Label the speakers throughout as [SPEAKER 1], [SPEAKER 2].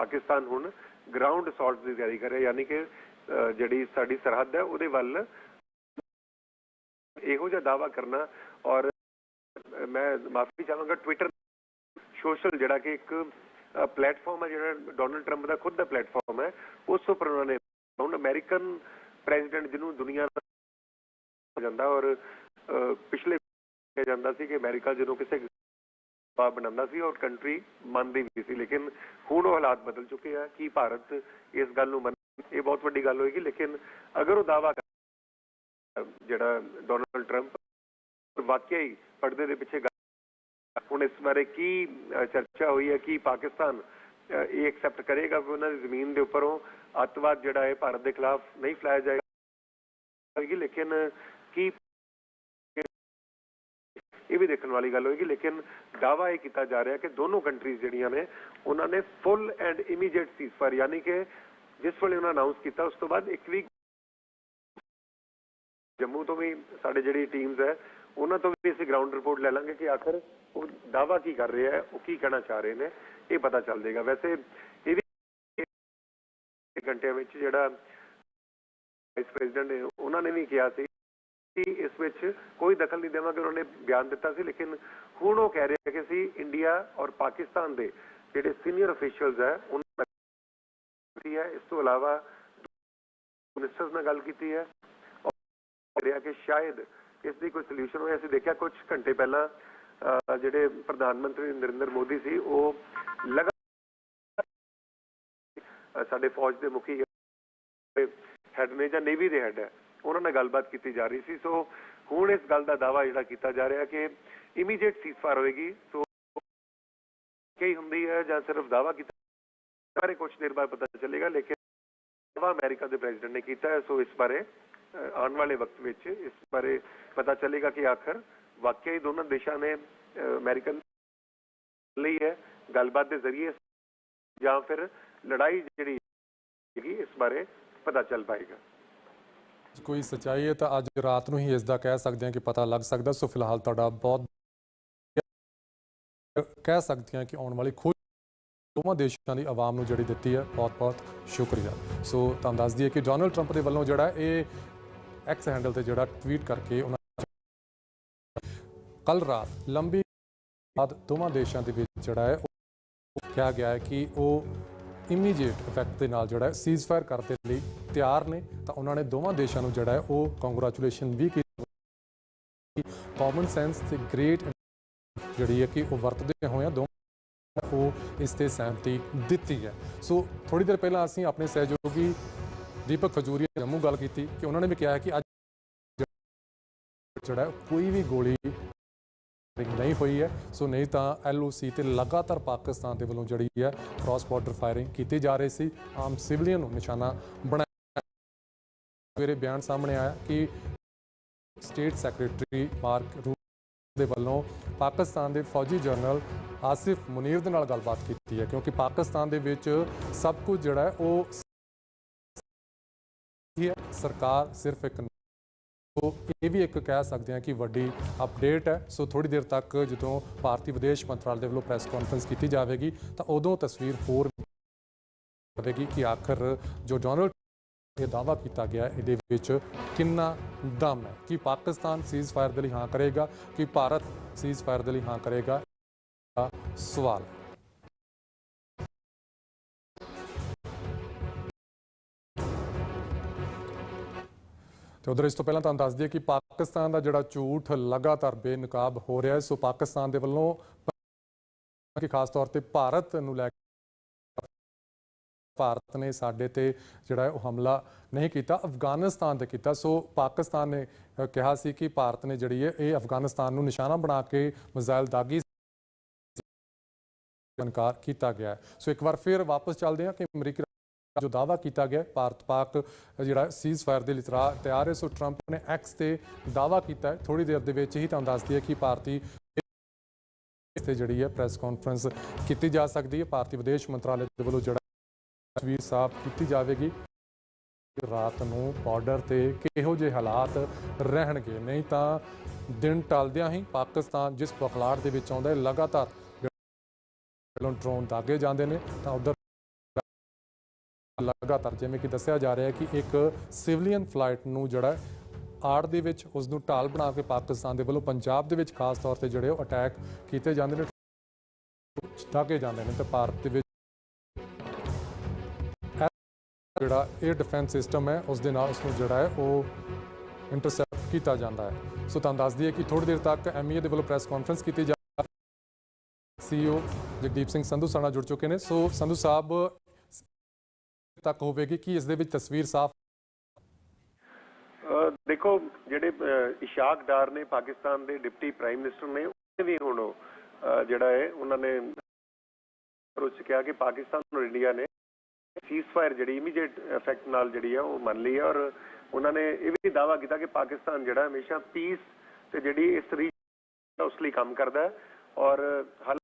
[SPEAKER 1] ਪਾਕਿਸਤਾਨ ਹੁਣ ground assault ਦੀ ਤਿਆਰੀ ਕਰ ਰਿਹਾ, ਯਾਨੀ ਕਿ ਜਿਹੜੀ ਸਾਡੀ ਸਰਹੱਦ ਹੈ, ਉਹਦੇ ਵੱਲ ਇਹੋ ਜਿਹਾ ਦਾਵਾ ਕਰਨਾ ਔਰ ਮੈਂ ਮਾਫੀ ਚਾਹਾਂਗਾ ਟਵਿੱਟਰ ਸੋਸ਼ਲ ਜਿਹੜਾ ਕਿ ਇੱਕ ਪਲੇਟਫਾਰਮ ਹੈ, ਜਿਹੜਾ ਡੋਨਲਡ ਟਰੰਪ ਦਾ ਖੁਦ ਦਾ ਪਲੇਟਫਾਰਮ ਹੈ, ਉਸ ਉੱਪਰ ਉਹਨਾਂ ਨੇ ਹੁਣ ਅਮਰੀਕਨ ਪ੍ਰੈਜ਼ੀਡੈਂਟ ਜਿਹਨੂੰ ਦੁਨੀਆ ਦਾ ਜਾਂਦਾ ਔਰ ਪਿਛਲੇ ਕਿਹਾ ਜਾਂਦਾ ਸੀ ਕਿ ਅਮਰੀਕਾ ਜਦੋਂ ਕਿਸੇ ਬਾਬ ਬਣਾਉਂਦਾ ਸੀ ਔਰ ਕੰਟਰੀ ਮੰਨਦੀ ਵੀ ਸੀ, ਲੇਕਿਨ ਹੁਣ ਉਹ ਹਾਲਾਤ ਬਦਲ ਚੁੱਕੇ ਆ ਕਿ ਭਾਰਤ ਇਸ ਗੱਲ ਨੂੰ ਮੰਨ, ਇਹ ਬਹੁਤ ਵੱਡੀ ਗੱਲ ਹੋਏਗੀ, ਲੇਕਿਨ ਅਗਰ ਉਹ ਦਾਵਾ ਜਿਹੜਾ ਡੋਨਲਡ ਟਰੰਪ ਵਾਕਿਆ ਹੀ ਪਰਦੇ ਦੇ ਪਿੱਛੇ ਗੱਲ- ਹੁਣ ਇਸ ਬਾਰੇ ਕੀ ਚਰਚਾ ਹੋਈ ਹੈ, ਕਿ ਪਾਕਿਸਤਾਨ ਇਹ ਐਕਸੈਪਟ ਕਰੇਗਾ ਕਿ ਉਹਨਾਂ ਦੀ ਜ਼ਮੀਨ ਦੇ ਉੱਪਰੋਂ ਅੱਤਵਾਦ ਜਿਹੜਾ ਹੈ, ਭਾਰਤ ਦੇ ਖਿਲਾਫ ਨਹੀਂ ਫੈਲਾਇਆ ਜਾਏਗਾ, ਲੇਕਿਨ ਕੀ ਇਹ ਵੀ ਦੇਖਣ ਵਾਲੀ ਗੱਲ ਹੋਏਗੀ, ਲੇਕਿਨ ਦਾਵਾ ਇਹ ਕੀਤਾ ਜਾ ਰਿਹਾ ਕਿ ਦੋਨੋਂ ਕੰਟਰੀਜ਼ ਜਿਹੜੀਆਂ ਨੇ, ਉਹਨਾਂ ਨੇ ਫੁੱਲ ਐਂਡ ਇਮੀਡੀਏਟ ਸੀਜ਼ਫਾਇਰ ਯਾਨੀ ਕਿ ਜਿਸ ਵੇਲੇ ਉਹਨਾਂ ਅਨਾਉਂਸ ਕੀਤਾ, ਉਸ ਤੋਂ ਬਾਅਦ ਇੱਕ ਵੀਕ ਜੰਮੂ ਤੋਂ ਵੀ ਸਾਡੇ ਜਿਹੜੀ ਟੀਮਸ ਹੈ, ਉਹਨਾਂ ਤੋਂ ਵੀ ਅਸੀਂ ਗਰਾਊਂਡ ਰਿਪੋਰਟ ਲੈ ਲਾਂਗੇ ਕਿ ਆਖਰ ਉਹ ਦਾਵਾ ਕੀ ਕਰ ਰਿਹਾ ਹੈ, ਉਹ ਕੀ ਕਹਿਣਾ ਚਾਹ ਰਹੇ ਨੇ, ਇਹ ਪਤਾ ਚੱਲ ਜਾਏਗਾ। ਵੈਸੇ ਇਹ ਵੀ ਘੰਟਿਆਂ ਵਿੱਚ ਜਿਹੜਾ ਵਾਈਸ ਪ੍ਰੈਜ਼ੀਡੈਂਟ ਨੇ, ਉਹਨਾਂ ਨੇ ਵੀ ਕਿਹਾ ਸੀ ਇਸ ਵਿੱਚ ਕੋਈ ਦਖਲ ਨਹੀਂ ਦੇਵਾਂਗੇ, ਉਹਨਾਂ ਨੇ ਬਿਆਨ ਦਿੱਤਾ ਸੀ, ਲੇਕਿਨ ਹੁਣ ਉਹ ਕਹਿ ਰਹੇ ਕਿ ਅਸੀਂ ਇੰਡੀਆ ਔਰ ਪਾਕਿਸਤਾਨ ਦੇ ਜਿਹੜੇ ਸੀਨੀਅਰ ਅਫੀਸ਼ੀਅਲਸ ਹੈ, ਉਹਨਾਂ ਨਾਲ ਕੀਤੀ ਹੈ। ਇਸ ਤੋਂ ਇਲਾਵਾ ਮਿਨਿਸਟਰਸ ਨਾਲ ਗੱਲ ਕੀਤੀ ਹੈ ਔਰ ਰਿਹਾ ਕਿ ਸ਼ਾਇਦ ਇਸ ਦੀ ਕੋਈ ਸੋਲੂਸ਼ਨ ਹੋਏ। ਅਸੀਂ ਦੇਖਿਆ ਕੁਝ ਘੰਟੇ ਪਹਿਲਾਂ ਜਿਹੜੇ ਪ੍ਰਧਾਨ ਮੰਤਰੀ ਨਰਿੰਦਰ ਮੋਦੀ ਸੀ, ਉਹ ਲਗਾਤਾਰ ਸਾਡੇ ਫੌਜ ਦੇ ਮੁਖੀ ਹੈਡ ਨੇ ਜਾਂ ਨੇਵੀ ਦੇ ਹੈਡ ਹੈ ਉਹਨਾਂ ਨਾਲ ਗੱਲਬਾਤ ਕੀਤੀ ਜਾ ਰਹੀ ਸੀ। ਸੋ ਹੁਣ ਇਸ ਗੱਲ ਦਾ ਦਾਵਾ ਜਿਹੜਾ ਕੀਤਾ ਜਾ ਰਿਹਾ ਕਿ ਇਮੀਡੀਏਟ ਸੀਜ਼ਫਾਇਰ ਹੋਏਗੀ। ਸੋ ਕਈ ਹੁੰਦੀ ਹੈ ਜਾਂ ਸਿਰਫ ਦਾਵਾ ਕੀਤਾ ਬਾਰੇ ਕੁਝ ਦੇਰ ਬਾਅਦ ਪਤਾ ਚੱਲੇਗਾ ਲੇਕਿਨ ਦਾਵਾ ਅਮਰੀਕਾ ਦੇ ਪ੍ਰੈਜ਼ੀਡੈਂਟ ਨੇ ਕੀਤਾ ਹੈ। ਸੋ ਇਸ ਬਾਰੇ ਆਉਣ ਵਾਲੇ ਵਕਤ ਵਿੱਚ ਇਸ ਬਾਰੇ ਪਤਾ ਚੱਲੇਗਾ ਕਿ ਆਖਰ ਵਾਕਿਆ ਹੀ ਦੋਨਾਂ ਦੇਸ਼ਾਂ ਨੇ ਅਹ, ਅਮਰੀਕਨ ਲਈ ਹੈ ਗੱਲਬਾਤ ਦੇ ਜ਼ਰੀਏ ਜਾਂ ਫਿਰ ਲੜਾਈ ਜਿਹੜੀ ਇਸ ਬਾਰੇ ਪਤਾ ਚੱਲ ਪਾਏਗਾ।
[SPEAKER 2] ਕੋਈ ਸਚਾਈ ਹੈ ਤਾਂ ਅੱਜ ਰਾਤ ਨੂੰ ਹੀ ਇਸ ਦਾ ਕਹਿ ਸਕਦੇ ਹਾਂ ਕਿ ਪਤਾ ਲੱਗ ਸਕਦਾ। ਸੋ ਫਿਲਹਾਲ ਤੁਹਾਡਾ ਬਹੁਤ ਕਹਿ ਸਕਦੇ ਹਾਂ ਕਿ ਆਉਣ ਵਾਲੀ ਖੋਜ ਦੋਵਾਂ ਦੇਸ਼ਾਂ ਦੀ ਆਵਾਮ ਨੂੰ ਜਿਹੜੀ ਦਿੱਤੀ ਹੈ, ਬਹੁਤ-ਬਹੁਤ ਸ਼ੁਕਰੀਆ। ਸੋ ਤੁਹਾਨੂੰ ਦੱਸ ਦਈਏ ਕਿ ਡੋਨਲਡ ਟਰੰਪ ਦੇ ਵੱਲੋਂ ਜਿਹੜਾ ਇਹ ਐਕਸ ਹੈਂਡਲ ਤੇ ਜਿਹੜਾ ਟਵੀਟ ਕਰਕੇ ਉਹਨਾਂ ਕੱਲ ਰਾਤ ਲੰਬੀ ਬਾਅਦ ਦੋਵਾਂ ਦੇਸ਼ਾਂ ਦੇ ਵਿੱਚ ਜਿਹੜਾ ਹੈ ਕਿਹਾ ਗਿਆ ਹੈ ਕਿ ਉਹ ਇਮੀਡੀਏਟ ਇਫੈਕਟ ਦੇ ਨਾਲ ਜਿਹੜਾ ਸੀਜ਼ ਫਾਇਰ ਕਰਦੇ ਲਈ ਤਿਆਰ ਨੇ, ਤਾਂ ਉਹਨਾਂ ਨੇ ਦੋਵਾਂ ਦੇਸ਼ਾਂ ਨੂੰ ਜਿਹੜਾ ਹੈ ਉਹ ਕੰਗ੍ਰੈਚੁਲੇਸ਼ਨ ਵੀ ਕੀਤੀ ਕਾਮਨ ਸੈਂਸ ਤੇ ਗ੍ਰੇਟ ਜਿਹੜੀ ਹੈ ਕਿ ਉਹ ਵਰਤਦੇ ਹੋਏ ਆ ਦੋਵਾਂ ਉਹ ਇਸ ਤੇ ਸਹਿਮਤੀ ਦਿੱਤੀ ਹੈ। ਸੋ ਥੋੜੀ ਦੇਰ ਪਹਿਲਾਂ ਅਸੀਂ ਆਪਣੇ ਸਹਿਯੋਗੀ ਦੀਪਕ ਖਜੂਰੀਆ ਜੰਮੂ ਗੱਲ ਕੀਤੀ ਕਿ ਉਹਨਾਂ ਨੇ ਵੀ ਕਿਹਾ ਹੈ ਕਿ ਅੱਜ ਜਿਹੜਾ ਕੋਈ ਵੀ ਗੋਲੀ ਨਹੀਂ ਹੋਈ ਹੈ। ਸੋ ਨਹੀਂ ਤਾਂ ਐਲਓਸੀ ਤੇ ਲਗਾਤਾਰ ਪਾਕਿਸਤਾਨ ਦੇ ਵੱਲੋਂ ਜਿਹੜੀ ਹੈ ਕ੍ਰਾਸ ਬਾਰਡਰ ਫਾਇਰਿੰਗ ਕੀਤੀ ਜਾ ਰਹੀ ਸੀ। ਆਮ ਸਿਵਲੀਅਨ ਨੂੰ ਨਿਸ਼ਾਨਾ ਬਣਾਇਆ ਸਵੇਰੇ ਬਿਆਨ ਸਾਹਮਣੇ ਆਇਆ ਕਿ ਸਟੇਟ ਸੈਕਟਰੀ ਮਾਰਕ ਰੂ ਦੇ ਵੱਲੋਂ ਪਾਕਿਸਤਾਨ ਦੇ ਫੌਜੀ ਜਨਰਲ ਆਸਿਫ ਮੁਨੀਰ ਦੇ ਨਾਲ ਗੱਲਬਾਤ ਕੀਤੀ ਹੈ, ਕਿਉਂਕਿ ਪਾਕਿਸਤਾਨ ਦੇ ਵਿੱਚ ਸਭ ਕੁਝ ਜਿਹੜਾ ਹੈ ਉਹ ਸਰਕਾਰ ਸਿਰਫ ਇੱਕ ਸੋ ਇਹ ਵੀ ਇੱਕ ਕਹਿ ਸਕਦੇ ਹਾਂ ਕਿ ਵੱਡੀ ਅਪਡੇਟ ਹੈ। ਸੋ ਥੋੜੀ ਦੇਰ ਤੱਕ ਜਦੋਂ ਭਾਰਤੀ ਵਿਦੇਸ਼ ਮੰਤਰਾਲੇ ਦੇ ਵੱਲੋਂ ਪ੍ਰੈਸ ਕਾਨਫਰੰਸ ਕੀਤੀ ਜਾਵੇਗੀ, ਤਾਂ ਉਦੋਂ ਤਸਵੀਰ ਹੋਰ ਹੋਵੇਗੀ ਕਿ ਆਖਰ ਜੋ ਡੋਨਲਡ ਇਹ ਦਾਅਵਾ ਕੀਤਾ ਗਿਆ ਇਹਦੇ ਵਿੱਚ ਕਿੰਨਾ ਦਮ ਹੈ ਕਿ ਪਾਕਿਸਤਾਨ ਸੀਜ਼ਫਾਇਰ ਦੇ ਲਈ ਹਾਂ ਕਰੇਗਾ, ਕਿ ਭਾਰਤ ਸੀਜ਼ਫਾਇਰ ਦੇ ਲਈ ਹਾਂ ਕਰੇਗਾ ਸਵਾਲ ਤੇ ਉਧਰ ਇਸ ਤੋਂ ਪਹਿਲਾਂ ਤੁਹਾਨੂੰ ਦੱਸ ਦਈਏ ਕਿ ਪਾਕਿਸਤਾਨ ਦਾ ਜਿਹੜਾ ਝੂਠ ਲਗਾਤਾਰ ਬੇਨਕਾਬ ਹੋ ਰਿਹਾ ਹੈ, ਸੋ ਪਾਕਿਸਤਾਨ ਦੇ ਵੱਲੋਂ ਕਿ ਖਾਸ ਤੌਰ ਤੇ ਭਾਰਤ ਨੂੰ ਲੈ ਕੇ ਭਾਰਤ ਨੇ ਸਾਡੇ ਤੇ ਜਿਹੜਾ ਉਹ ਹਮਲਾ ਨਹੀਂ ਕੀਤਾ, ਅਫਗਾਨਿਸਤਾਨ ਤੇ ਕੀਤਾ। ਸੋ ਪਾਕਿਸਤਾਨ ਨੇ ਕਿਹਾ ਸੀ ਕਿ ਭਾਰਤ ਨੇ ਜਿਹੜੀ ਹੈ ਇਹ ਅਫਗਾਨਿਸਤਾਨ ਨੂੰ ਨਿਸ਼ਾਨਾ ਬਣਾ ਕੇ ਮਿਜ਼ਾਈਲ ਦਾਗੀ ਇਨਕਾਰ ਕੀਤਾ ਗਿਆ ਸੋ ਇੱਕ ਵਾਰ ਫਿਰ ਵਾਪਸ ਚੱਲਦੇ ਹਾਂ ਕਿ ਅਮਰੀਕੀ ਜੋ ਦਾਵਾ ਕੀਤਾ ਗਿਆ ਭਾਰਤ ਪਾਕ ਜਿਹੜਾ ਸੀਜ਼ ਫਾਇਰ ਦੇ ਲਈ ਤਰਾ- ਤਿਆਰ ਹੈ, ਸੋ ਟਰੰਪ ਨੇ ਐਕਸ ਤੇ ਦਾਵਾ ਕੀਤਾ ਹੈ। ਥੋੜੀ ਦੇਰ ਦੇ ਵਿੱਚ ਹੀ ਤੁਹਾਨੂੰ ਦੱਸ ਦਈਏ ਕਿ ਭਾਰਤੀ ਤੇ ਜਿਹੜੀ ਹੈ ਪ੍ਰੈਸ ਕਾਨਫਰੰਸ ਕੀਤੀ ਜਾ ਸਕਦੀ ਹੈ। ਭਾਰਤੀ ਵਿਦੇਸ਼ ਮੰਤਰਾਲੇ ਦੇ ਵੱਲੋਂ ਜਿਹੜਾ ਤਸਵੀਰ ਸਾਫ਼ ਕੀਤੀ ਜਾਵੇਗੀ। ਰਾਤ ਨੂੰ ਬਾਰਡਰ ਤੇ ਕਿਹੋ ਜਿਹੇ ਹਾਲਾਤ ਰਹਿਣਗੇ? ਨਹੀਂ ਤਾਂ ਦਿਨ ਟਲਦਿਆਂ ਹੀ ਪਾਕਿਸਤਾਨ ਜਿਸ ਬਖਲਾੜ ਦੇ ਵਿੱਚ ਆਉਂਦਾ ਹੈ, ਲਗਾਤਾਰ ਡਰੋਨ ਦਾਗੇ ਜਾਂਦੇ ਨੇ, ਤਾਂ ਉਧਰ ਲਗਾਤਾਰ, ਜਿਵੇਂ ਕਿ ਦੱਸਿਆ ਜਾ ਰਿਹਾ ਹੈ ਕਿ ਇੱਕ ਸਿਵਲੀਅਨ ਫਲਾਈਟ ਨੂੰ ਜਿਹੜਾ ਆੜ ਦੇ ਵਿੱਚ ਉਸ ਨੂੰ ਢਾਲ ਬਣਾ ਕੇ ਪਾਕਿਸਤਾਨ ਦੇ ਵੱਲੋਂ ਪੰਜਾਬ ਦੇ ਵਿੱਚ ਖਾਸ ਤੌਰ ਤੇ ਜਿਹੜੇ ਉਹ ਅਟੈਕ ਕੀਤੇ ਜਾਂਦੇ ਨੇ ਦਾਗੇ ਜਾਂਦੇ ਨੇ ਤੇ ਭਾਰਤ ਦੇ ਵਿੱਚ ਜਿਹੜਾ ਇਹ ਡਿਫੈਂਸ ਸਿਸਟਮ ਹੈ, ਉਸ ਦੇ ਨਾਲ ਉਸ ਨੂੰ ਜਿਹੜਾ ਹੈ, ਉਹ ਇੰਟਰਸੈਪਟ ਕੀਤਾ ਜਾਂਦਾ ਹੈ। ਸੋ ਤੁਹਾਨੂੰ ਦੱਸ ਦਈਏ ਕਿ ਥੋੜੀ ਦੇਰ ਤੱਕ ਐਮਈਏ ਦੇ ਵੱਲੋਂ ਪ੍ਰੈਸ ਕਾਨਫਰੰਸ ਕੀਤੀ ਜਾ ਸੀਈਓ ਜਗਦੀਪ ਸਿੰਘ ਸੰਧੂ ਸਾਡਾ ਜੁੜ ਚੁੱਕੇ ਨੇ। ਸੋ ਸੰਧੂ ਸਾਹਿਬ ਤੱਕ ਹੋਵੇਗੀ ਕਿ ਇਸ ਦੇ ਵਿੱਚ ਤਸਵੀਰ ਸਾਫ਼
[SPEAKER 1] ਦੇਖੋ ਜਿਹੜੇ ਇਸ਼ਾਕ ਡਾਰ ਨੇ ਪਾਕਿਸਤਾਨ ਦੇ ਡਿਪਟੀ ਪ੍ਰਾਈਮ ਮਿਨਿਸਟਰ ਨੇ ਉਹਨੇ ਵੀ ਹੁਣ ਉਹ, ਜਿਹੜਾ ਹੈ ਉਹਨਾਂ ਨੇ ਰੋਚ ਕਿਹਾ ਕਿ ਪਾਕਿਸਤਾਨ ਔਰ ਇੰਡੀਆ ਨੇ ਸੀਜ਼ਫਾਇਰ ਜਿਹੜੀ ਇਮੀਡੀਏਟ ਇਫੈਕਟ ਨਾਲ ਜਿਹੜੀ ਹੈ ਉਹ ਮੰਨ ਲਈ ਹੈ ਔਰ ਉਹਨਾਂ ਨੇ ਇਹ ਵੀ ਦਾਅਵਾ ਕੀਤਾ ਕਿ ਪਾਕਿਸਤਾਨ ਜਿਹੜਾ ਹਮੇਸ਼ਾ ਪੀਸ ਤੇ ਜਿਹੜੀ ਇਸ ਰੀਜਨ ਉਸ ਲਈ ਕੰਮ ਕਰਦਾ ਹੈ ਔਰ ਹੱਲ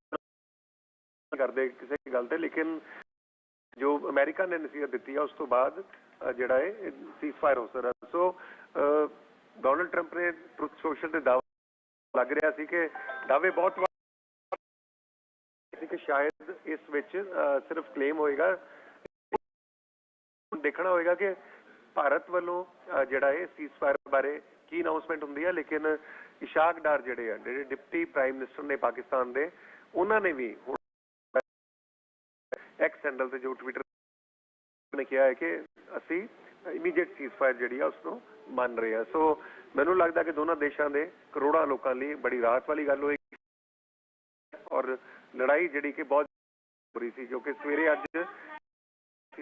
[SPEAKER 1] ਕਰਦੇ ਕਿਸੇ ਗੱਲ ਤੇ ਲੇਕਿਨ ਜੋ ਅਮਰੀਕਾ ਨੇ ਨਸੀਹਤ ਦਿੱਤੀ ਆ ਉਸ ਤੋਂ ਬਾਅਦ ਜਿਹੜਾ ਹੈ ਸੀਜ਼ਫਾਇਰ ਹੋ ਸਕਦਾ। ਸੋ ਡੋਨਲਡ ਟਰੰਪ ਨੇ ਟਰੁਥ ਸੋਸ਼ਲ ਦੇ ਦਾਅਵਾ ਲੱਗ ਰਿਹਾ ਸੀ ਕਿ ਦਾਅਵੇ ਬਹੁਤ ਸੀ ਕਿ ਸ਼ਾਇਦ ਇਸ ਵਿੱਚ ਸਿਰਫ ਕਲੇਮ ਹੋਏਗਾ। ਦੇਖਣਾ ਹੋਏਗਾ ਕਿ ਭਾਰਤ ਵੱਲੋਂ ਅ, ਜਿਹੜਾ ਹੈ ਸੀਜ਼ਫਾਇਰ ਬਾਰੇ ਕੀ ਅਨਾਉਂਸਮੈਂਟ ਹੁੰਦੀ ਹੈ ਲੇਕਿਨ ਇਸ਼ਾਕ ਡਾਰ ਜਿਹੜੇ ਆ ਜਿਹੜੇ ਡਿਪਟੀ ਪ੍ਰਾਈਮ ਮਿਨਿਸਟਰ ਨੇ ਪਾਕਿਸਤਾਨ ਦੇ ਉਹਨਾਂ ਨੇ ਵੀ ਹੁਣ ਐਕਸ ਹੈਂਡਲ ਤੇ ਜੋ ਟਵਿੱਟਰ ਨੇ ਕਿਹਾ ਹੈ ਕਿ ਅਸੀਂ ਇਮੀਡੀਏਟ ਸੀਜ਼ਫਾਇਰ ਜਿਹੜੀ ਆ ਉਸ ਨੂੰ ਮੰਨ ਰਹੇ ਆ ਸੋ ਮੈਨੂੰ ਲੱਗਦਾ ਕਿ ਦੋਨਾਂ ਦੇਸ਼ਾਂ ਦੇ ਕਰੋੜਾਂ ਲੋਕਾਂ ਲਈ ਬੜੀ ਰਾਹਤ ਵਾਲੀ ਗੱਲ ਹੋਏਗੀ। ਔਰ ਲੜਾਈ ਜਿਹੜੀ ਕਿ ਬਹੁਤ ਬੁਰੀ ਸੀ, ਜੋ ਕਿ ਸਵੇਰੇ ਅੱਜ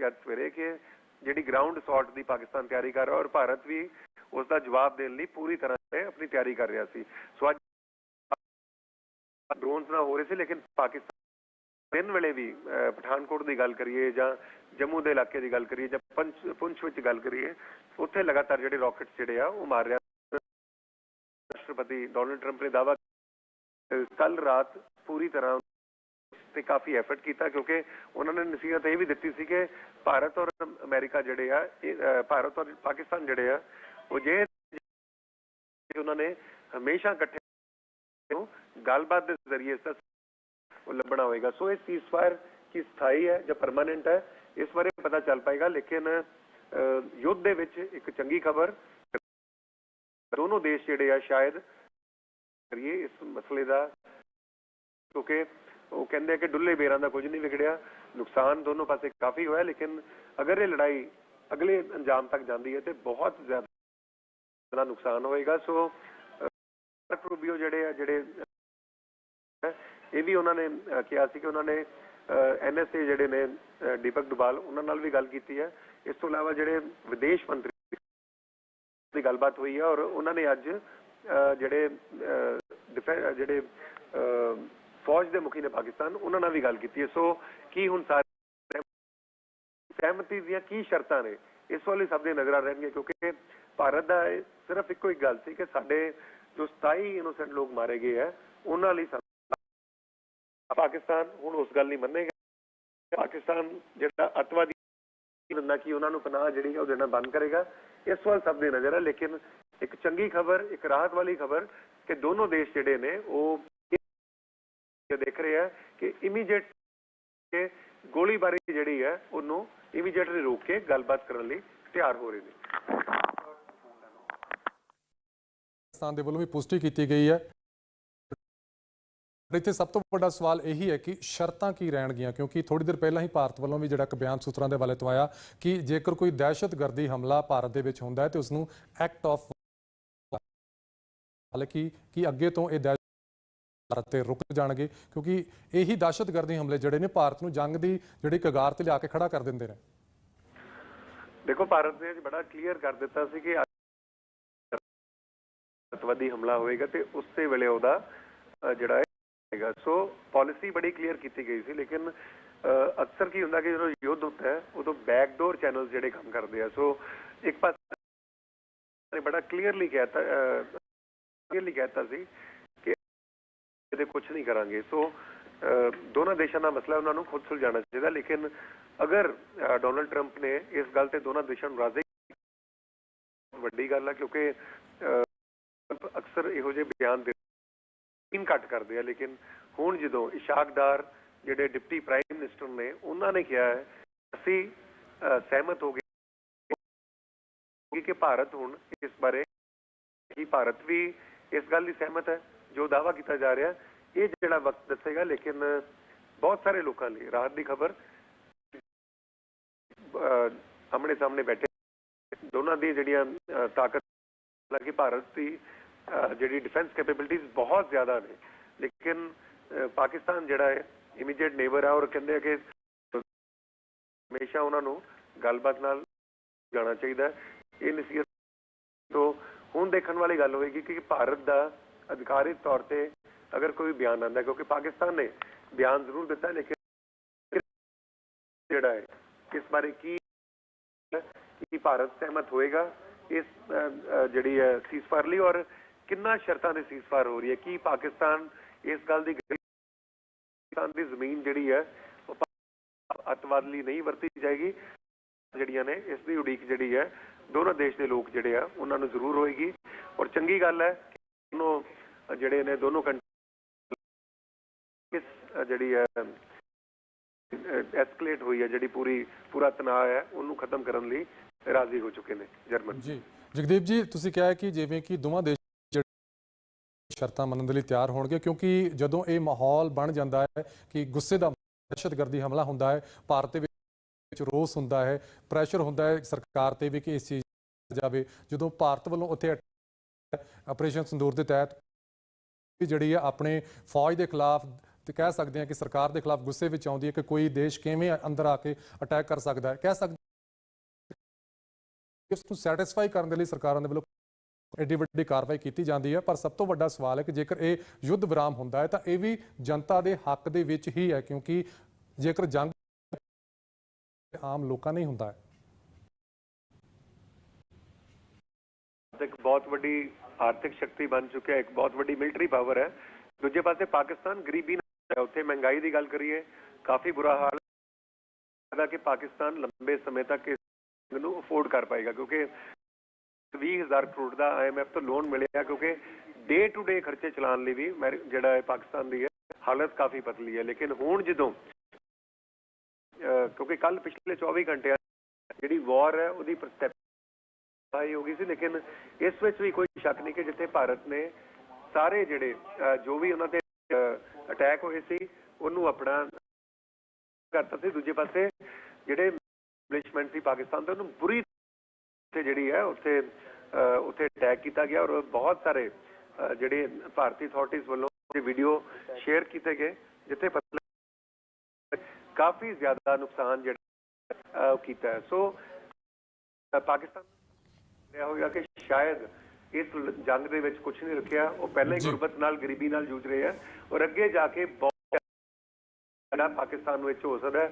[SPEAKER 1] ਅੱਜ ਸਵੇਰੇ ਕਿ ਜਿਹੜੀ ਗਰਾਊਂਡ ਅਸੌਲਟ ਦੀ ਪਾਕਿਸਤਾਨ ਤਿਆਰੀ ਕਰ ਰਿਹਾ ਔਰ ਭਾਰਤ ਵੀ ਉਸ ਦਾ ਜਵਾਬ ਦੇਣ ਲਈ ਪੂਰੀ ਤਰ੍ਹਾਂ ਤੇ ਆਪਣੀ ਤਿਆਰੀ ਕਰ ਰਿਹਾ ਸੀ। ਸੋ ਅੱਜ ਡਰੋਨਸ ਨਾਲ ਹੋ ਰਹੇ ਸੀ, ਲੇਕਿਨ ਪਾਕਿਸਤਾਨ ਦਿਨ ਵੇਲੇ ਵੀ ਪਠਾਨਕੋਟ ਦੀ ਗੱਲ ਕਰੀਏ ਜਾਂ ਜੰਮੂ ਦੇ ਇਲਾਕੇ ਦੀ ਗੱਲ ਕਰੀਏ ਜਾਂ ਪੰਚ ਪੁੰਛ ਵਿੱਚ ਗੱਲ ਕਰੀਏ ਉੱਥੇ ਲਗਾਤਾਰ ਜਿਹੜੇ ਰਾਕਟਸ ਜਿਹੜੇ ਆ ਉਹ ਮਾਰ ਰਿਹਾ। ਰਾਸ਼ਟਰਪਤੀ ਡੋਨਲਡ ਟਰੰਪ ਨੇ ਦਾਅਵਾ ਕੱਲ ਰਾਤ ਪੂਰੀ ਤਰ੍ਹਾਂ ਤੇ ਕਾਫੀ ਐਫਰਟ ਕੀਤਾ ਕਿਉਂਕਿ ਉਹਨਾਂ ਨੇ ਨਸੀਹਤ ਇਹ ਵੀ ਦਿੱਤੀ ਸੀ ਕਿ ਭਾਰਤ ਔਰ ਅਮਰੀਕਾ ਜਿਹੜੇ ਆ ਇਹ, ਭਾਰਤ ਔਰ ਪਾਕਿਸਤਾਨ ਜਿਹੜੇ ਆ ਉਹ ਜੇ ਉਹਨਾਂ ਨੇ ਹਮੇਸ਼ਾ ਇਕੱਠੇ ਗੱਲਬਾਤ ਦੇ ਜ਼ਰੀਏ ਇਸ ਦਾ ਉਹ ਲੱਭਣਾ ਹੋਏਗਾ। ਸੋ ਇਹ ਸੀਜ਼ਫਾਇਰ ਕੀ ਸਥਾਈ ਹੈ ਜਾਂ ਪਰਮਾਨੈਂਟ ਹੈ, ਇਸ ਬਾਰੇ ਪਤਾ ਚੱਲ ਪਾਏਗਾ। ਲੇਕਿਨ ਯੁੱਧ ਦੇ ਵਿੱਚ ਇੱਕ ਚੰਗੀ ਖਬਰ, ਦੋਨੋਂ ਦੇਸ਼ ਜਿਹੜੇ ਆ ਸ਼ਾਇਦ ਕਰੀਏ ਇਸ ਮਸਲੇ ਦਾ, ਕਿਉਂਕਿ ਉਹ ਕਹਿੰਦੇ ਆ ਕਿ ਡੁੱਲੇ ਬੇਰਾਂ ਦਾ ਕੁਝ ਨਹੀਂ ਵਿਗੜਿਆ। ਨੁਕਸਾਨ ਦੋਨੋਂ ਪਾਸੇ ਕਾਫੀ ਹੋਇਆ, ਲੇਕਿਨ ਅਗਰ ਇਹ ਲੜਾਈ ਅਗਲੇ ਅੰਜਾਮ ਤੱਕ ਜਾਂਦੀ ਹੈ ਤੇ ਬਹੁਤ ਜ਼ਿਆਦਾ ਨੁਕਸਾਨ ਹੋਏਗਾ। ਸੋ ਰੂਬੀਓ ਜਿਹੜੇ ਆ ਜਿਹੜੇ ਇਹ ਵੀ ਉਹਨਾਂ ਨੇ ਕਿਹਾ ਸੀ ਕਿ ਉਹਨਾਂ ਨੇ ਐਨਐਸਏ ਜਿਹੜੇ ਨੇ ਦੀਪਕ ਡੁਬਾਲ ਉਹਨਾਂ ਨਾਲ ਵੀ ਗੱਲ ਕੀਤੀ ਹੈ। ਇਸ ਤੋਂ ਇਲਾਵਾ ਜਿਹੜੇ ਵਿਦੇਸ਼ ਮੰਤਰੀ ਦੀ ਗੱਲਬਾਤ ਹੋਈ ਹੈ ਔਰ ਉਹਨਾਂ ਨੇ ਅੱਜ ਜਿਹੜੇ ਜਿਹੜੇ ਫੌਜ ਦੇ ਮੁਖੀ ਨੇ ਪਾਕਿਸਤਾਨ, ਉਹਨਾਂ ਨਾਲ ਵੀ ਗੱਲ ਕੀਤੀ ਹੈ। ਸੋ ਕੀ ਹੁਣ ਸਾਰੇ ਸਹਿਮਤੀ ਦੀਆਂ ਕੀ ਸ਼ਰਤਾਂ ਨੇ? ਇਸ ਵਾਲੀ ਸਭ ਦੇ ਨਜ਼ਰਾਂ ਰਹਿਣਗੇ ਕਿਉਂਕਿ ਭਾਰਤ ਦਾ ਇਹ ਸਿਰਫ ਇੱਕੋ ਇੱਕ ਗੱਲ ਸੀ ਕਿ ਸਾਡੇ ਜੋ 27 ਇਨੋਸੈਂਟ ਲੋਕ ਮਾਰੇ ਗਏ ਹੈ, ਉਹਨਾਂ ਲਈ ਸਾਨੂੰ- ਪਾਕਿਸਤਾਨ ਹੁਣ ਉਸ ਗੱਲ ਨਹੀਂ ਮੰਨੇਗਾ ਪਾਕਿਸਤਾਨ ਜਿਹੜਾ ਅਤਵਾਦੀ ਬੰਦਾ ਕੀ ਉਹਨਾਂ ਨੂੰ ਪਨਾਹ ਜਿਹੜੀ ਹੈ ਉਹ ਦੇਣਾ ਬੰਦ ਕਰੇਗਾ। ਇਸ ਵੱਲ ਸਭ ਦੀ ਨਜ਼ਰ ਹੈ, ਲੇਕਿਨ ਇੱਕ ਚੰਗੀ ਖਬਰ, ਇੱਕ ਰਾਹਤ ਵਾਲੀ ਖਬਰ ਕਿ ਦੋਨੋਂ ਦੇਸ਼ ਜਿਹੜੇ ਨੇ ਉਹ ਦੇਖ ਰਹੇ ਆ ਕਿ ਇਮੀਡੀਏਟ ਗੋਲੀਬਾਰੀ ਜਿਹੜੀ ਹੈ ਉਹਨੂੰ ਇਮੀਡੀਏਟਲੀ ਰੋਕ ਕੇ ਗੱਲਬਾਤ ਕਰਨ ਲਈ ਤਿਆਰ ਹੋ ਰਹੇ ਨੇ।
[SPEAKER 2] ਪਾਕਿਸਤਾਨ ਦੇ ਵੱਲੋਂ ਵੀ ਪੁਸ਼ਟੀ ਕੀਤੀ ਗਈ ਹੈ। ਪਰ ਇੱਥੇ ਸਭ ਤੋਂ ਵੱਡਾ ਸਵਾਲ ਇਹੀ ਹੈ ਕਿ ਸ਼ਰਤਾਂ ਕੀ ਰਹਿਣਗੀਆਂ? ਕਿਉਂਕਿ ਥੋੜੀ ਦੇਰ ਪਹਿਲਾਂ ਹੀ ਭਾਰਤ ਵੱਲੋਂ ਵੀ ਜਿਹੜਾ ਇੱਕ ਬਿਆਨ ਸੂਤਰਾਂ ਦੇ ਹਵਾਲੇ ਤੋਂ ਆਇਆ ਕਿ ਜੇਕਰ ਕੋਈ ਦਹਿਸ਼ਤਗਰਦੀ ਹਮਲਾ ਭਾਰਤ ਦੇ ਵਿੱਚ ਹੁੰਦਾ ਹੈ ਤੇ ਉਸ ਨੂੰ ਐਕਟ ਆਫ ਹਾਲਾਂਕਿ ਕਿ ਅੱਗੇ ਤੋਂ ਇਹ ਭਾਰਤ ਤੇ ਰੁਕ ਜਾਣਗੇ? ਕਿਉਂਕਿ ਇਹੀ ਦਹਿਸ਼ਤਗਰਦੀ ਹਮਲੇ ਜਿਹੜੇ ਨੇ ਭਾਰਤ ਨੂੰ ਜੰਗ ਦੀ ਜਿਹੜੀ ਕਗਾਰ ਤੇ ਲਿਆ ਕੇ ਖੜਾ ਕਰ ਦਿੰਦੇ ਨੇ।
[SPEAKER 1] ਦੇਖੋ, ਭਾਰਤ ਨੇ ਬੜਾ ਕਲੀਅਰ ਕਰ ਦਿੱਤਾ ਸੀ ਕਿ ਅੱਤਵਾਦੀ ਹਮਲਾ ਹੋਏਗਾ ਤੇ ਉਸੇ ਵੇਲੇ ਉਹਦਾ ਜਿਹੜਾ ਹੈਗਾ। ਸੋ ਪਾਲਿਸੀ ਬੜੀ ਕਲੀਅਰ ਕੀਤੀ ਗਈ ਸੀ, ਲੇਕਿਨ ਅਕਸਰ ਕੀ ਹੁੰਦਾ ਕਿ ਜਦੋਂ ਯੁੱਧ ਹੁੰਦਾ ਹੈ, ਉਦੋਂ ਬੈਕਡੋਰ ਚੈਨਲ ਜਿਹੜੇ ਕੰਮ ਕਰਦੇ ਆ। ਸੋ ਇੱਕ ਪਾਸੇ ਨੇ ਬੜਾ ਕਲੀਅਰਲੀ ਕਹਿਤਾ ਕਲੀਅਰਲੀ ਕਹਿਤਾ ਸੀ ਕਿ ਇਹਦੇ ਕੁਝ ਨਹੀਂ ਕਰਾਂਗੇ। ਸੋ ਦੋਨਾਂ ਦੇਸ਼ਾਂ ਦਾ ਮਸਲਾ ਉਹਨਾਂ ਨੂੰ ਖੁਦ ਸੁਲਝਾਉਣਾ ਚਾਹੀਦਾ, ਲੇਕਿਨ ਅਗਰ ਡੋਨਲਡ ਟਰੰਪ ਨੇ ਇਸ ਗੱਲ ਤੇ ਦੋਨਾਂ ਦੇਸ਼ਾਂ ਨੂੰ ਰਾਜ਼ੀ ਵੱਡੀ ਗੱਲ ਹੈ ਕਿਉਂਕਿ ਅਕਸਰ ਇਹੋ ਜਿਹੇ ਬਿਆਨ ਦੇ ਇਨ ਘੱਟ ਕਰਦੇ ਆ, ਲੇਕਿਨ ਹੁਣ ਜਦੋਂ ਇਸ਼ਾਕਦਾਰ ਜਿਹੜੇ ਡਿਪਟੀ ਪ੍ਰਾਈਮ ਮਿਨਿਸਟਰ ਨੇ, ਉਹਨਾਂ ਨੇ ਕਿਹਾ ਹੈ, ਅਸੀਂ ਸਹਿਮਤ ਹੋ ਗਏ ਕਿ ਭਾਰਤ ਹੁਣ ਇਸ ਬਾਰੇ, ਕਿ ਭਾਰਤ ਵੀ ਇਸ ਗੱਲ ਦੀ ਸਹਿਮਤ ਹੈ, ਜੋ ਦਾਵਾ ਕੀਤਾ ਜਾ ਰਿਹਾ, ਇਹ ਜਿਹੜਾ ਵਕਤ ਦੱਸੇਗਾ, ਲੇਕਿਨ ਬਹੁਤ ਸਾਰੇ ਲੋਕਾਂ ਲਈ, ਰਾਹਤ ਦੀ ਖਬਰ ਆਮਣੇ ਸਾਹਮਣੇ ਬੈਠੇ, ਦੋਨਾਂ ਦੀ ਜਿਹੜੀਆਂ ਤਾਕਤ ਹਾਲਾਂਕਿ ਭਾਰਤ ਦੀ ਜਿਹੜੀ ਡਿਫੈਂਸ ਕੈਪੇਬਿਲਿਟੀਜ਼ ਬਹੁਤ ਜ਼ਿਆਦਾ ਨੇ। ਲੇਕਿਨ ਪਾਕਿਸਤਾਨ ਜਿਹੜਾ ਹੈ ਇਮੀਡੀਏਟ ਨੇਬਰ ਆ ਔਰ ਕਹਿੰਦੇ ਆ ਕਿ ਹਮੇਸ਼ਾ ਉਹਨਾਂ ਨੂੰ ਗੱਲਬਾਤ ਨਾਲ ਜਾਣਾ ਚਾਹੀਦਾ ਇਹ ਨਸੀਹਤ ਤੋਂ ਹੁਣ ਦੇਖਣ ਵਾਲੀ ਗੱਲ ਹੋਏਗੀ ਕਿ ਭਾਰਤ ਦਾ ਅਧਿਕਾਰਿਤ ਤੌਰ ਤੇ ਅਗਰ ਕੋਈ ਬਿਆਨ ਆਉਂਦਾ ਕਿਉਂਕਿ ਪਾਕਿਸਤਾਨ ਨੇ ਬਿਆਨ ਜ਼ਰੂਰ ਦਿੱਤਾ, ਲੇਕਿਨ ਜਿਹੜਾ ਹੈ, ਇਸ ਬਾਰੇ ਕੀ ਕੀ ਭਾਰਤ ਸਹਿਮਤ ਹੋਏਗਾ, ਇਸ ਜਿਹੜੀ ਹੈ ਸੀਜ਼ਫਾਇਰ ਲਈ ਔਰ ਕਿੰਨਾ ਸ਼ਰਤਾਂ ਦੇ ਸੀਜ਼ਫਾਇਰ ਹੋ ਰਹੀ ਹੈ? ਕੀ ਪਾਕਿਸਤਾਨ ਇਸ ਗੱਲ ਦੀ ਗਰੀ- ਪਾਕਿਸਤਾਨ ਦੀ ਜ਼ਮੀਨ ਜਿਹੜੀ ਹੈ, ਉਹ ਲਈ ਨਹੀਂ ਵਰਤੀ ਜਾਏਗੀ। ਜਿਹੜੀਆਂ ਨੇ, ਇਸ ਦੀ ਉਡੀਕ ਜਿਹੜੀ ਹੈ, ਦੋਨੋਂ ਦੇਸ਼ ਦੇ ਲੋਕ ਜਿਹੜੇ ਆ, ਉਹਨਾਂ ਨੂੰ ਜ਼ਰੂਰ ਹੋਏਗੀ। ਔਰ ਚੰਗੀ ਗੱਲ ਹੈ ਦੋਨੋਂ ਜਿਹੜੇ ਨੇ, ਦੋਨੋਂ ਕੰਟਰੀ ਇਸ ਜਿਹੜੀ ਹੈ ਐਸਕੇਲੇਟ ਹੋਈ ਹੈ, ਜਿਹੜੀ ਪੂਰੀ, ਪੂਰਾ ਤਣਾਅ ਹੈ, ਉਹਨੂੰ ਖਤਮ ਕਰਨ ਲਈ ਰਾਜ਼ੀ ਹੋ ਚੁੱਕੇ ਨੇ ਜਰਮਨ।
[SPEAKER 2] ਜੀ। ਜਗਦੀਪ ਜੀ, ਤੁਸੀਂ ਕਿਹਾ ਕਿ ਜਿਵੇਂ ਕਿ ਦੋਵਾਂ ਦੇਸ਼ ਸ਼ਰਤਾਂ ਮੰਨਣ ਦੇ ਲਈ ਤਿਆਰ ਹੋਣਗੇ, ਕਿਉਂਕਿ ਜਦੋਂ ਇਹ ਮਾਹੌਲ ਬਣ ਜਾਂਦਾ ਹੈ ਕਿ ਗੁੱਸੇ ਦਾ ਦਹਿਸ਼ਤਗਰਦੀ ਹਮਲਾ ਹੁੰਦਾ ਹੈ, ਭਾਰਤ ਦੇ ਵਿੱਚ ਰੋਸ ਹੁੰਦਾ ਹੈ, ਪ੍ਰੈਸ਼ਰ ਹੁੰਦਾ ਹੈ, ਸਰਕਾਰ ਤੇ ਵੀ ਕਿ ਇਸ ਚੀਜ਼ ਜਾਵੇ, ਜਦੋਂ ਭਾਰਤ ਵੱਲੋਂ ਉੱਥੇ ਆਪਰੇਸ਼ਨ ਸੰਦੂਰ ਦੇ ਤਹਿਤ ਜਿਹੜੀ ਹੈ ਆਪਣੇ ਫੌਜ ਦੇ ਖਿਲਾਫ ਤੇ ਕਹਿ ਸਕਦੇ ਹਾਂ ਕਿ ਸਰਕਾਰ ਦੇ ਖਿਲਾਫ ਗੁੱਸੇ ਵਿੱਚ ਆਉਂਦੀ ਹੈ ਕਿ ਕੋਈ ਦੇਸ਼ ਕਿਵੇਂ ਅੰਦਰ ਆ ਕੇ ਅਟੈਕ ਕਰ ਸਕਦਾ ਹੈ, ਕਹਿ ਸਕਦੇ ਇਸ ਨੂੰ ਸੈਟੀਸਫਾਈ ਕਰਨ ਦੇ ਲਈ ਸਰਕਾਰਾਂ ਦੇ ਵੱਲੋਂ ਐਡੀ ਵੱਡੀ ਕਾਰਵਾਈ ਕੀਤੀ ਜਾਂਦੀ ਹੈ। ਪਰ ਸਭ ਤੋਂ ਵੱਡਾ ਸਵਾਲ ਹੈ ਕਿ ਜੇਕਰ ਇਹ ਯੁੱਧ ਵਿਰਾਮ ਹੁੰਦਾ ਹੈ ਤਾਂ ਇਹ ਵੀ ਜਨਤਾ ਦੇ ਹੱਕ ਦੇ ਵਿੱਚ ਹੀ ਹੈ, ਕਿਉਂਕਿ ਜੇਕਰ ਜੰਗ ਆਮ ਲੋਕਾਂ ਨਹੀਂ ਹੁੰਦਾ ਹੈ।
[SPEAKER 1] ਇੱਕ ਬਹੁਤ ਵੱਡੀ ਆਰਥਿਕ ਸ਼ਕਤੀ ਬਣ ਚੁੱਕਿਆ ਇੱਕ ਬਹੁਤ ਵੱਡੀ ਮਿਲਟਰੀ ਪਾਵਰ ਹੈ। ਦੂਜੇ ਪਾਸੇ ਪਾਕਿਸਤਾਨ ਗਰੀਬੀ ਨਾਲ ਹੈ। ਉੱਥੇ ਮਹਿੰਗਾਈ ਦੀ ਗੱਲ ਕਰੀਏ, ਕਾਫੀ ਬੁਰਾ ਹਾਲ ਹੈ। ਕਿ ਪਾਕਿਸਤਾਨ ਲੰਬੇ ਸਮੇਂ ਤੱਕ ਇਸ ਨੂੰ ਅਫੋਰਡ ਕਰ ਪਾਏਗਾ, ਕਿਉਂਕਿ 20000 ਕਰੋੜ ਦਾ ਆਈਐਮਐਫ ਤੋਂ ਲੋਨ ਮਿਲਿਆ ਕਿਉਂਕਿ ਡੇ ਟੂ ਡੇ ਖਰਚੇ ਚਲਾਉਣ ਲਈ ਵੀ ਜਿਹੜਾ ਹੈ ਪਾਕਿਸਤਾਨ ਦੀ ਹੈ ਹਾਲਤ ਕਾਫੀ ਪਤਲੀ ਹੈ। ਲੇਕਿਨ ਹੁਣ ਜਦੋਂ ਕਿਉਂਕਿ ਕੱਲ ਪਿਛਲੇ 24 ਘੰਟਿਆਂ ਜਿਹੜੀ ਵਾਰ ਹੈ, ਉਹਦੀ ਪ੍ਰਸਪੈਕਟਿਵ ਹੋ ਗਈ ਸੀ। ਲੇਕਿਨ ਇਸ ਵਿੱਚ ਵੀ ਕੋਈ ਸ਼ੱਕ ਨਹੀਂ ਕਿ ਜਿੱਥੇ ਭਾਰਤ ਨੇ ਸਾਰੇ ਜਿਹੜੇ ਜੋ ਵੀ ਉਹਨਾਂ ਤੇ ਅਟੈਕ ਹੋਏ ਸੀ, ਉਹਨੂੰ ਆਪਣਾ ਕਰਤਾ ਸੀ। ਦੂਜੇ ਪਾਸੇ ਜਿਹੜੇ ਮਿਲਿਸ਼ਮੈਂਟ ਸੀ ਪਾਕਿਸਤਾਨ ਦੇ, ਉਹਨੂੰ ਬੁਰੀ ਤੇ ਜਿਹੜੀ ਹੈ ਉੱਥੇ ਉੱਥੇ ਅਟੈਕ ਕੀਤਾ ਗਿਆ ਔਰ ਬਹੁਤ ਸਾਰੇ ਜਿਹੜੇ ਭਾਰਤੀ ਅਥਾਰਟੀਜ਼ ਵੱਲੋਂ ਵੀਡੀਓ ਸ਼ੇਅਰ ਕੀਤੇ ਗਏ ਜਿੱਥੇ ਪਤਾ ਕਾਫੀ ਜ਼ਿਆਦਾ ਨੁਕਸਾਨ ਜਿਹੜਾ ਕੀਤਾ ਹੈ। ਸੋ ਪਾਕਿਸਤਾਨ ਰਿਹਾ ਹੋਵੇਗਾ ਕਿ ਸ਼ਾਇਦ ਇਸ ਜੰਗ ਦੇ ਵਿੱਚ ਕੁਝ ਨਹੀਂ ਰੱਖਿਆ। ਉਹ ਪਹਿਲਾਂ ਹੀ। ਗੁਰਬਤ ਨਾਲ ਗਰੀਬੀ ਨਾਲ ਜੂਝ ਰਹੇ ਆ ਔਰ ਅੱਗੇ ਜਾ ਕੇ ਬਹੁਤ ਪਾਕਿਸਤਾਨ ਵਿੱਚ ਹੋ ਸਕਦਾ